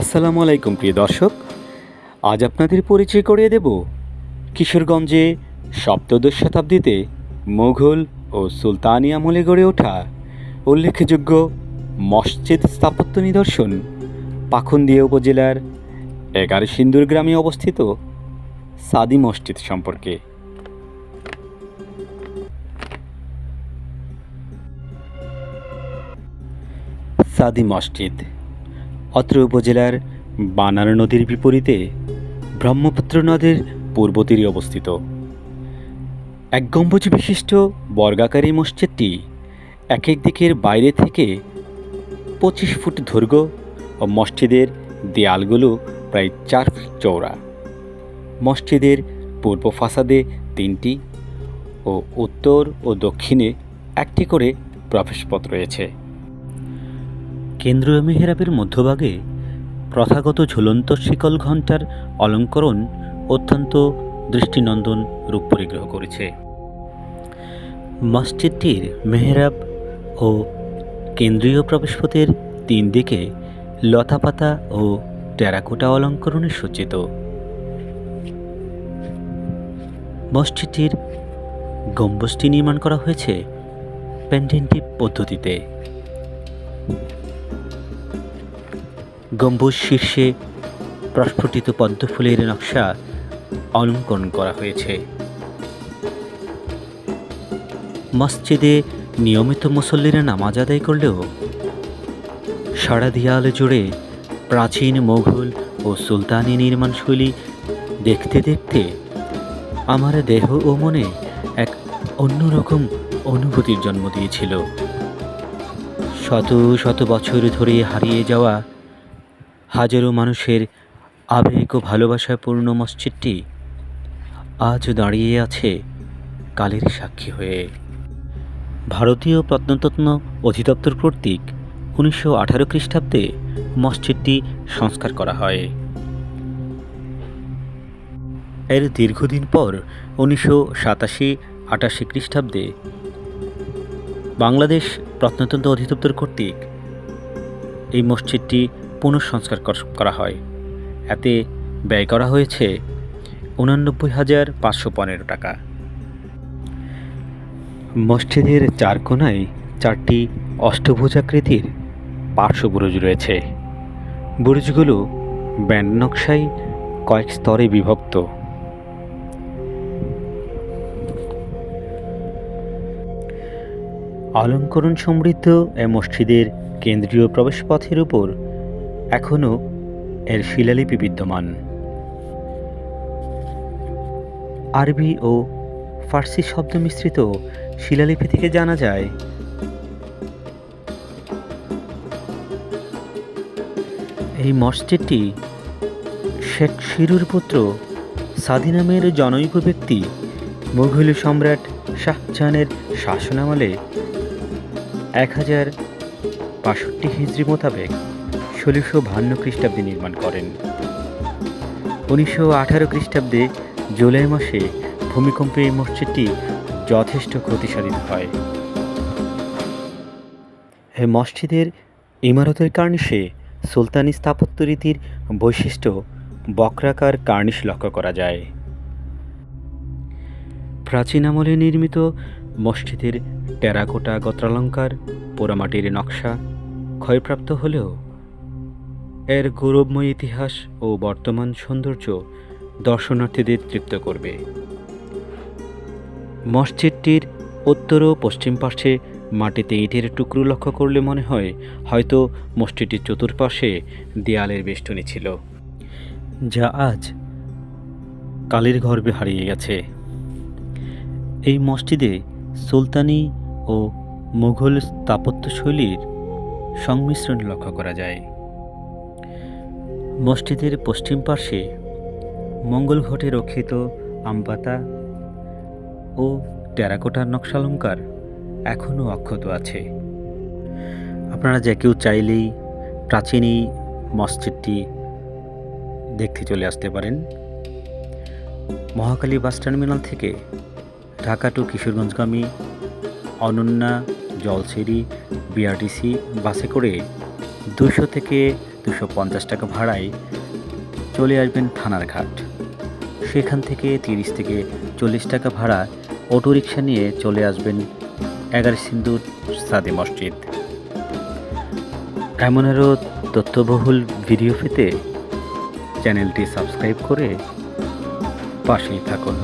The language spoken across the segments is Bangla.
আসসালামু আলাইকুম, প্রিয় দর্শক। আজ আপনাদের পরিচয় করিয়ে দেব কিশোরগঞ্জে সপ্তদশ শতাব্দীতে মুঘল ও সুলতানি আমলে গড়ে ওঠা উল্লেখযোগ্য মসজিদ স্থাপত্য নিদর্শন পাখন্দিয়া উপজেলার এগারো সিন্দুর গ্রামে অবস্থিত সাদি মসজিদ সম্পর্কে। সাদি মসজিদ অত্র উপজেলার বানার নদীর বিপরীতে ব্রহ্মপুত্র নদের পূর্ব তীরে অবস্থিত। এক গম্বুজ বিশিষ্ট বর্গাকারী মসজিদটি এক এক দিকের বাইরে থেকে পঁচিশ ফুট দৈর্ঘ্য ও মসজিদের দেয়ালগুলো প্রায় চার ফুট চওড়া। মসজিদের পূর্ব ফাসাদে তিনটি ও উত্তর ও দক্ষিণে একটি করে প্রবেশপথ রয়েছে। কেন্দ্রীয় মেহরাবের মধ্যভাগে প্রথাগত ঝুলন্ত শিকল ঘণ্টার অলঙ্করণ অত্যন্ত দৃষ্টিনন্দন রূপ পরিগ্রহ করেছে। মসজিদটির মেহরাব ও কেন্দ্রীয় প্রবেশপথের তিন দিকে লতাপাতা ও টেরাকোটা অলঙ্করণে সজ্জিত। মসজিদটির গম্বুজটি নির্মাণ করা হয়েছে প্যান্ডেন্টিভ পদ্ধতিতে। গম্বুজ শীর্ষে প্রস্ফুটিত পদ্মফুলের নকশা অলঙ্করণ করা হয়েছে। মসজিদে নিয়মিত মুসল্লিরা নামাজ আদায় করলেও সারা দেয়াল জুড়ে প্রাচীন মোঘল ও সুলতানি নির্মাণশৈলী দেখতে দেখতে আমার দেহ ও মনে এক অন্যরকম অনুভূতির জন্ম দিয়েছিল। শত শত বছর ধরে হারিয়ে যাওয়া হাজারো মানুষের আবেগ ও ভালোবাসায় পূর্ণ মসজিদটি আজ দাঁড়িয়ে আছে কালের সাক্ষী হয়ে। ভারতীয় প্রত্নতত্ন অধিদপ্তর কর্তৃক উনিশশো আঠারো খ্রিস্টাব্দে মসজিদটি সংস্কার করা হয়। এর দীর্ঘদিন পর উনিশশো সাতাশি আটাশি খ্রিস্টাব্দে বাংলাদেশ প্রত্নতত্ত্ব অধিদপ্তর কর্তৃক এই মসজিদটি পুনঃসংস্কার করা হয়। এতে ব্যয় করা হয়েছে উনানব্বই হাজার পাঁচশো পনেরো টাকা। মসজিদের চার কোনায় চারটি অষ্টভুজাকৃতির পার্শ্ব বুরুজ রয়েছে। বুরুজগুলো ব্যান্ড নকশায় কয়েক স্তরে বিভক্ত। অলঙ্করণ সমৃদ্ধ এ মসজিদের কেন্দ্রীয় প্রবেশপথের উপর এখনও এর শিলালিপি বিদ্যমান। আরবি ও ফার্সি শব্দ মিশ্রিত শিলালিপি থেকে জানা যায়, এই মসজিদটি শেখ শিরুর পুত্র সাদি নামের জনৈক ব্যক্তি, মুঘল সম্রাট শাহজাহানের শাসনামলে এক হাজার বাষট্টি হিজড়ি মোতাবেক। ষোলোশো বাহান্ন খ্রিস্টাব্দে নির্মাণ করেন। উনিশশো আঠারো খ্রিস্টাব্দে জুলাই মাসে ভূমিকম্পে এই মসজিদটি যথেষ্ট ক্ষতিসাধিত হয়। এই মসজিদের ইমারতের কার্নিশে সুলতানি স্থাপত্য রীতির বৈশিষ্ট্য বক্রাকার কার্নিশ লক্ষ্য করা যায়। প্রাচীন আমলে নির্মিত মসজিদের টেরাকোটা, গত্রালঙ্কার, পোড়ামাটির নকশা ক্ষয়প্রাপ্ত হলেও এর গৌরবময় ইতিহাস ও বর্তমান সৌন্দর্য দর্শনার্থীদের তৃপ্ত করবে। মসজিদটির উত্তর ও পশ্চিম পাশে মাটিতে ইটের টুকরো লক্ষ্য করলে মনে হয় হয়তো মসজিদটির চতুর্পাশে দেয়ালের বেষ্টনী ছিল, যা আজ কালের গর্ভে হারিয়ে গেছে। এই মসজিদে সুলতানি ও মুঘল স্থাপত্যশৈলীর সংমিশ্রণ লক্ষ্য করা যায়। মসজিদের পশ্চিম পার্শ্বে মঙ্গল ঘটে রক্ষিত আমপাতা ও টেরাকোটার নকশালঙ্কার এখনও অক্ষত আছে। আপনারা যে কেউ চাইলেই প্রাচীন এই মসজিদটি দেখতে চলে আসতে পারেন। মহাকালী বাস টার্মিনাল থেকে ঢাকা টু কিশোরগঞ্জগামী অনন্যা জলসেরি বিআরটিসি বাসে করে দুশো থেকে দুশো পঞ্চাশ টাকা ভাড়ায় চলে আসবেন থানার ঘাট। সেখান থেকে তিরিশ থেকে চল্লিশ টাকা ভাড়া অটোরিকশা নিয়ে চলে আসবেন এগারো সিন্দুর সাদে মসজিদ। এমন আরও তথ্যবহুল ভিডিও পেতে চ্যানেলটি সাবস্ক্রাইব করে পাশেই থাকুন।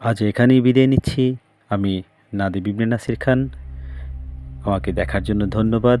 আজ এখানেই বিদায় নিচ্ছি। আমি নাদিব ইবনে নাসির খান। আমাকে দেখার জন্য ধন্যবাদ।